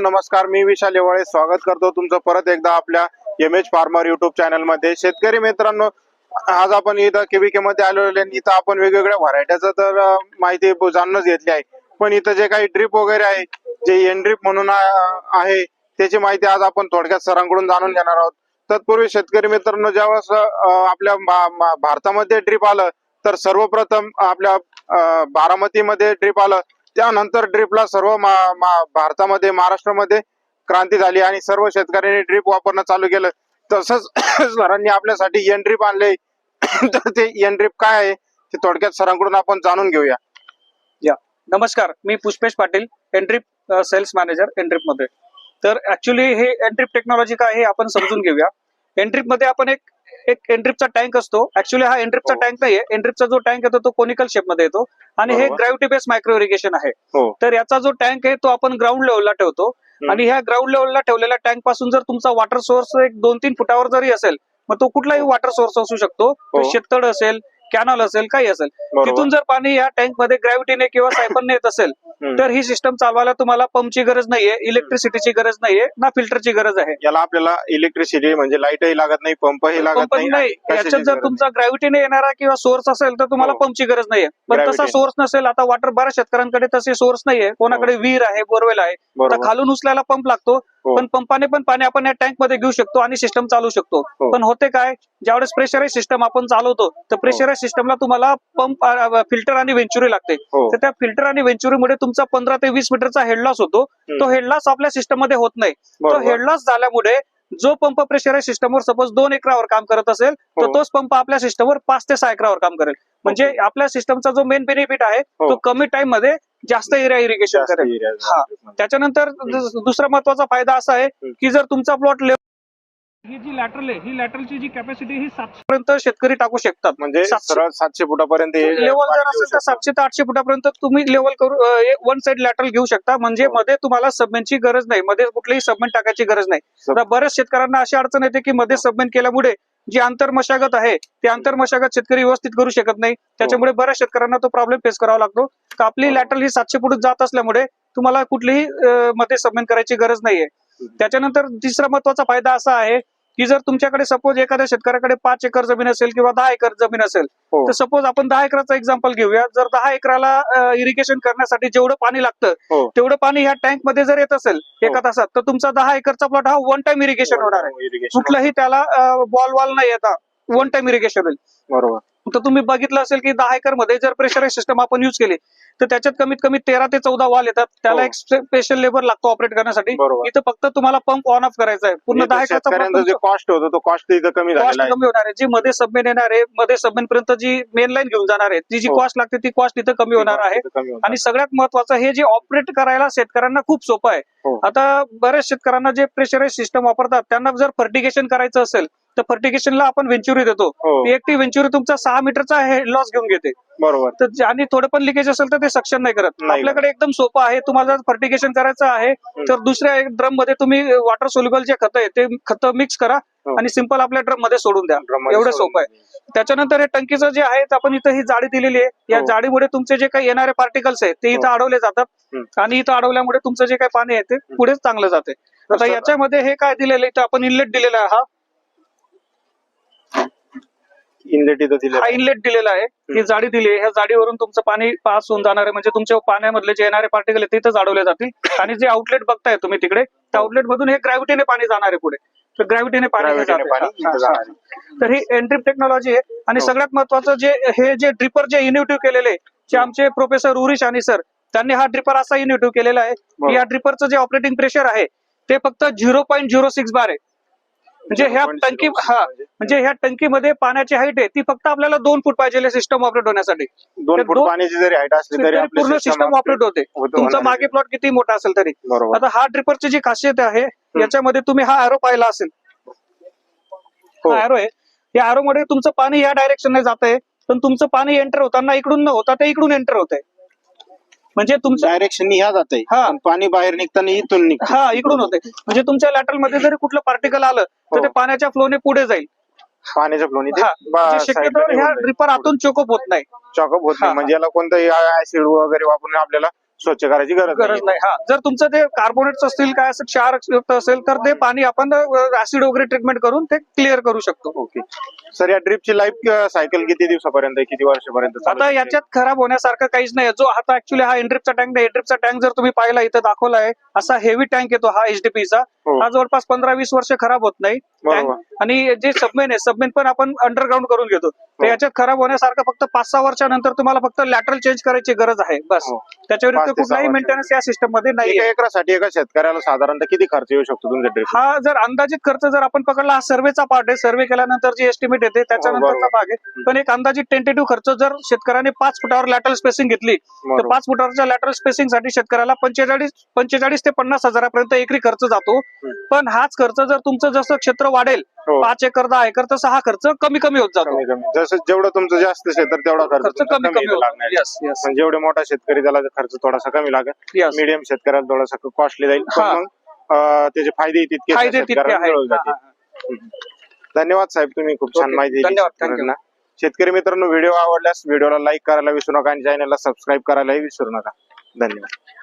नमस्कार मी विशाल येवाळे. स्वागत करतो तुमचं परत एकदा आपल्या एम एच फार्मर युट्यूब चॅनलमध्ये शेतकरी मित्रांनो आज आपण इथं केबीके मध्ये आलेलो आहे. इथं आपण वेगवेगळ्या व्हरायट्याचं तर माहिती जाणूनच घेतली आहे. पण इथं जे काही ड्रिप वगैरे आहे जे एन ड्रिप म्हणून आहे त्याची माहिती आज आपण थोडक्यात सरांकडून जाणून घेणार आहोत. तत्पूर्वी शेतकरी मित्रांनो ज्यावेळेस आपल्या भारतामध्ये ड्रिप आलं तर सर्वप्रथम आपल्या बारामतीमध्ये ड्रिप आलं. त्यानंतर ड्रीपला सर्व मा- मा- भारतामध्ये महाराष्ट्रामध्ये क्रांती झाली आणि सर्व शेतकऱ्यांनी ड्रीप वापरणं चालू केलं. तसंच सरांनी आपल्यासाठी एन ड्रिप आणले. तर ते एन ड्रीप काय आहे ते थोडक्यात सरांकडून आपण जाणून घेऊया. या. नमस्कार मी Pushpesh Patil NDrip sales manager एनड्रीपमध्ये. तर ऍक्च्युली हे एनड्रीप टेक्नॉलॉजी काय हे आपण समजून घेऊया. एनड्रीपमध्ये आपण एक एक एनट्रिपचा टँक असतो. ऍक्च्युली हा एनट्रिपचा हो. टँक नाहीये. एनट्रिपचा जो टँक येतो तो कोनिकल शेपमध्ये येतो. आणि हे. ग्रॅव्हिटी बेस मायक्रो इरिगेशन आहे. हो. तर याचा जो टँक आहे तो आपण ग्राउंड लेवलला ठेवतो. आणि ह्या ग्राउंड लेवलला ठेवलेल्या टँकपासून जर तुमचा वॉटर सोर्स एक दोन तीन फुटावर जरी असेल मग तो कुठलाही वॉटर सोर्स असू शकतो. हो. शेततळ असेल कॅनॉल असेल काही असेल तिथून जर पाणी या टँकमध्ये ग्रॅव्हिटीने किंवा सायपनने येत असेल. तर ही सिस्टम चालवायला तुम्हाला पंपची गरज नाहीये इलेक्ट्रिसिटीची गरज नाहीये ना फिल्टरची गरज आहे याला आपल्याला इलेक्ट्रिसिटी म्हणजे लाईटही लागत नाही पंपही लागत पंप नाही याच्यात जर तुमचा ग्रॅव्हिटीने येणारा किंवा सोर्स असेल तर तुम्हाला हो. पंपची गरज नाहीये पण तसा. सोर्स नसेल आता वॉटर बऱ्याच शेतकऱ्यांकडे तसे सोर्स नाहीये कोणाकडे विहीर आहे बोरवेल आहे. तर खालून उचलायला पंप लागतो हो. पण पंपाने पण पाणी आपण या टँकमध्ये घेऊ शकतो आणि सिस्टम चालू शकतो. हो. पण होते काय ज्यावेळेस प्रेशराईज सिस्टम आपण चालवतो तर प्रेशराईज सिस्टमला तुम्हाला पंप फिल्टर आणि वेंचुरी लागते. हो. तर त्या फिल्टर आणि वेंचुरीमुळे तुमचा पंधरा ते वीस मीटरचा हेड लॉस होतो. तो हेड लॉस आपल्या सिस्टममध्ये होत नाही. तो बरोबर. हेड लॉस झाल्यामुळे जो पंप प्रेशराईज सिस्टमवर सपोज दोन एकरावर काम करत असेल तर हो. तोच पंप आपल्या सिस्टमवर पाच ते सहा एकरावर काम करेल. म्हणजे आपल्या सिस्टमचा जो मेन बेनिफिट आहे हो. तो कमी टाइममध्ये जास्त एरिया इरिगेशन जास्त करेल. area हा. त्याच्यानंतर दु- दुसरा महत्त्वाचा फायदा असा आहे की जर तुमचा प्लॉट ही जी लॅटरल आहे ही लॅटरलची जी कॅपॅसिटी ही सातशे पर्यंत शेतकरी टाकू शकतात. म्हणजे सातशे- सरळ सातशे फुटापर्यंत हे लेवल जर असेल तर. सातशे ते आठशे फुटापर्यंत तुम्ही लेवल करू वन साइड लॅटरल घेऊ शकता. म्हणजे हो. मध्ये तुम्हाला सबमेनची गरज नाही. मध्ये कुठलीही सबमेन टाकायची गरज नाही. आता बऱ्याच शेतकऱ्यांना अशी अडचण येते की मध्ये सबमेन केल्यामुळे जी आंतर मशागत आहे ते आंतर मशागत शेतकरी व्यवस्थित करू शकत नाही. त्याच्यामुळे बऱ्याच शेतकऱ्यांना तो प्रॉब्लेम फेस करावा लागतो. तर आपली हो. लॅटरल ही सातशे फूट जात असल्यामुळे तुम्हाला कुठलीही अं, मध्ये सबमेन करायची गरज नाहीये. त्याच्यानंतर तिसरा महत्त्वाचा फायदा असा आहे की जर तुमच्याकडे सपोज एखाद्या शेतकऱ्याकडे पाच एकर जमीन असेल किंवा दहा एकर जमीन असेल हो. तर सपोज आपण दहा एकराचा एक्झाम्पल घेऊया जर दहा एकराला इरिगेशन करण्यासाठी जेवढं पाणी लागतं हो. तेवढं पाणी ह्या टँकमध्ये जर येत असेल एका तासात तर तुमचा दहा एकरचा प्लॉट हा वन टाइम इरिगेशन होणार आहे Irrigation. कुठलंही त्याला बॉल वॉल नाही येता वन टाइम इरिगेशन होईल बरोबर तर तुम्ही बघितलं असेल की दहा एकरमध्ये जर प्रेशराईज सिस्टम आपण युज केली तर त्याच्यात कमीत कमी तेरा ते चौदा वॉल येतात त्याला हो. एक स्पेशल लेबर लागतो ऑपरेट करण्यासाठी इथं फक्त तुम्हाला पंप ऑन ऑफ करायचा आहे पूर्ण दहा एकरचा कॉस्ट होतो तो कॉस्ट इथं कमी कमी होणार आहे जी मध्ये सबमेन येणार आहे मध्ये सबमेन पर्यंत जी मेन लाईन घेऊन जाणार आहे ती जी हो. कॉस्ट लागते ती कॉस्ट इथं कमी होणार आहे. आणि सगळ्यात महत्वाचं हे जे ऑपरेट करायला शेतकऱ्यांना खूप सोपं आहे हो. आता बऱ्याच शेतकऱ्यांना जे प्रेशराईज सिस्टम वापरतात त्यांना जर फर्टिगेशन करायचं असेल तर फर्टिगेशनला आपण वेंचुरी देतो. हो. ती एकटी वेंचुरी तुमचा सहा मीटरचा लॉस घेऊन घेते. बरोबर. तर जे- आणि थोडं पण लिकेज असेल तर ते सक्षम नाही करत. नाही आपल्याकडे एकदम सोपं आहे. तुम्हाला जर फर्टिगेशन करायचं आहे तर दुसऱ्या एक ड्रममध्ये तुम्ही वॉटर सोल्युबल जे खत आहे ते खत मिक्स करा हो. आणि सिंपल आपल्या ड्रममध्ये सोडून द्या. Drum मध्ये एवढं सोडून सोपं आहे. त्याच्यानंतर हे टंकीचं जे आहे ते आपण इथं ही जाळी दिलेली आहे. या हो. जाळीमुळे तुमचे जे काही येणारे पार्टिकल्स आहेत ते इथं हो. अडवले जातात. हम्म. आणि इथं अडवल्यामुळे तुमचं जे काही पाणी आहे ते पुढेच चांगलं जाते. आता याच्यामध्ये हे काय दिलेलं आहे? इथं आपण इनलेट दिलेला आहे हा. इनलेट इथं दिले हा इनलेट दिलेला आहे. ही जाडी दिली आहे. ह्या जाडीवरून तुमचं पाणी पास होऊन जाणार आहे. म्हणजे तुमच्या पाण्यामधले जे येणारे पार्टिकल आहेत ते इथं अडवले जातील. आणि जे आउटलेट बघताय तुम्ही तिकडे त्या आउटलेट मधून हे ग्रॅव्हिटीने पाणी जाणार आहे पुढे. तर ग्रॅव्हिटीने पाणी हे Gravity ने जाते. पाणी हा, इथं हा, जाणार हा. तर ही एंट्री टेक्नॉलॉजी आहे. आणि हो. सगळ्यात महत्वाचं जे हे जे ड्रिपर जे इनिव्हेटिव्ह केलेले जे आमचे प्रोफेसर उरिश आणि सर त्यांनी हा ड्रिपर असा इनिव्हेटिव्ह केलेला आहे की. या ड्रिपरचं जे ऑपरेटिंग प्रेशर आहे ते फक्त zero point zero six bar आहे. म्हणजे ह्या 0.06 टंकी हा म्हणजे म्हणजे ह्या टंकीमध्ये पाण्याची हाईट आहे ती फक्त आपल्याला दोन फूट पाहिजे सिस्टम ऑपरेट होण्यासाठी. दोन ते फूट पाण्याची जरी हाईट असली तरी तरी पूर्ण सिस्टम ऑपरेट होते. तुमचा मागे प्लॉट किती मोठा असेल तरी. आता हा ड्रिपरची जी खासियत आहे याच्यामध्ये तुम्ही हा अॅरो पाहिला असेल. हो. हा अॅरो आहे. या अॅरो मध्ये तुमचं पाणी या डायरेक्शनने जात आहे पण तुमचं पाणी एंटर होताना इकडून न होता ते इकडून एंटर होत आहे म्हणजे तुमचं डायरेक्शन ह्या जाते हा. पाणी बाहेर निघताना इथून निघतं हा इकडून होते म्हणजे तुमच्या लॅटरलमध्ये जरी कुठलं पार्टिकल आलं तर हो. ते पाण्याच्या फ्लोने पुढे जाईल. पाण्याच्या फ्लोनी हा. म्हणजे शक्यतो ह्या ड्रिपर आतून चोकअप होत नाही. चॉकअप होत नाही. हा. म्हणजे याला कोणताही ऍसिड वगैरे वापरून आपल्याला स्वच्छ करायची गरज गरज नाही. हा. जर तुमचं ते कार्बोनेट्स असतील काय असं क्षार युक्त असेल तर ते पाणी आपण ऍसिड वगैरे ट्रीटमेंट करून ते क्लिअर करू शकतो. ओके. सर या ड्रिपची लाईफ सायकल किती दिवसापर्यंत? किती वर्षापर्यंत आता? याच्यात खराब होण्यासारखं काहीच नाही जो आता ऍक्च्युली हा एंड्रिपचा टँक नाही. एंड्रिपचा टँक जर तुम्ही पाहिला इथं दाखवला आहे असा हेवी टँक येतो हा एचडीपीचा हो. हा जवळपास पंधरा वीस वर्ष खराब होत नाही. आणि जे सबमेन आहे सबमेन पण आपण अंडरग्राऊंड करून घेतो. तर. याच्यात खराब होण्यासारखं फक्त पाच सहा वर्षानंतर तुम्हाला फक्त लॅटरल चेंज करायची गरज आहे बस हो. त्याच्या पाच व्यतिरिक्त ते सहा कुठलाही. मेंटेनन्स या सिस्टममध्ये नाही एका एकरासाठी एका शेतकऱ्याला साधारणतः किती खर्च येऊ शकतो तुमच्या ड्रिप हा जर अंदाजित खर्च जर आपण पकडला हा सर्वेचा पार्ट आहे सर्वे केल्यानंतर जी एस्टिमेट येते त्याच्यानंतरचा बरोबर. भाग आहे पण एक अंदाजित टेंटेटिव्ह खर्च जर शेतकऱ्याने पाच फुटावर लॅटरल स्पेसिंग घेतली तर पाच फुटावरच्या लॅटरल स्पेसिंगसाठी शेतकऱ्याला पंचेचाळीस पंचेचाळीस ते पन्नास हजारापर्यंत एकरी खर्च जातो हम्म. पण हाच खर्च जर तुमचं जसं क्षेत्र वाढेल. पाच एकर दहा एकर तसं हा खर्च कमी कमी होत जातो. कमी कमी. जसं जेवढं तुमचं जास्त क्षेत्र तेवढा खर्च तुमचा कमी कमी होतो. लागणार जेवढे मोठा शेतकरी त्याला खर्च थोडासा कमी लागेल. येस मीडियम शेतकऱ्याला थोडासा कॉस्टली जाईल. पण हा. मग अं, त्याचे फायदे तितके फायदे तितके शेतकऱ्याला आहेत. मिळून हा, जातील. हा, हा. धन्यवाद साहेब तुम्ही खूप छान. माहिती दिली धन्यवाद, thank you. शेतकऱ्यांना. शेतकरी मित्रांनो व्हिडिओ आवडल्यास व्हिडिओला लाईक करायला विसरू नका आणि चॅनलला सबस्क्राईब करायलाही विसरू नका. धन्यवाद.